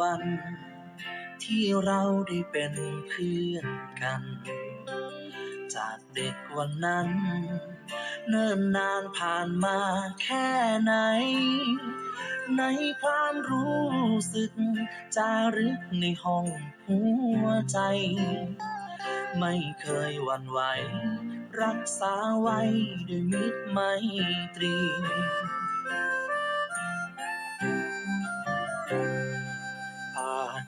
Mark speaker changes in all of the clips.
Speaker 1: วันที่เราได้เป็นเพื่อนกัน จากเด็กวันนั้น เนิ่นนานผ่านมาแค่ไหน ในความรู้สึกจารึกในห้องหัวใจ ไม่เคยหวั่นไหว รักษาไว้ด้วยมิตรไมตรีอา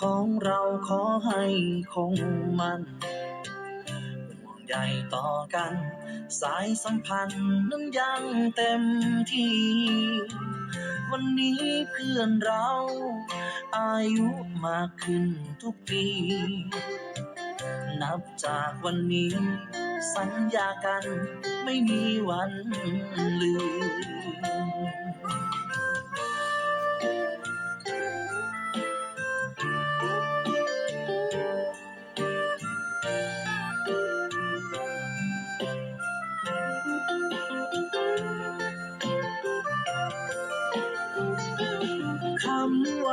Speaker 1: ของเราขอให้คงมันห่วงใยต่อกัน สายสัมพันธ์นั้นยังเต็มที่ วันนี้เพื่อนเรา อายุมากขึ้นทุกปี นับจากวันนี้ สัญญากันไม่มีวันลืม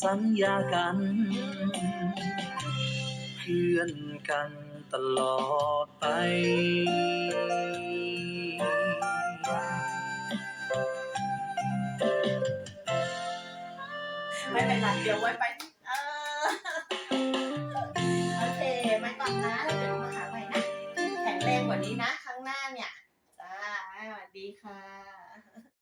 Speaker 1: สัญญากัน เพื่อนกันตลอดไป
Speaker 2: ไม่เป็นไรเดี๋ยวไว้ไปเออโอเคไปก่อนนะเราจะมาหาใหม่นะ แข็งแรงกว่านี้นะ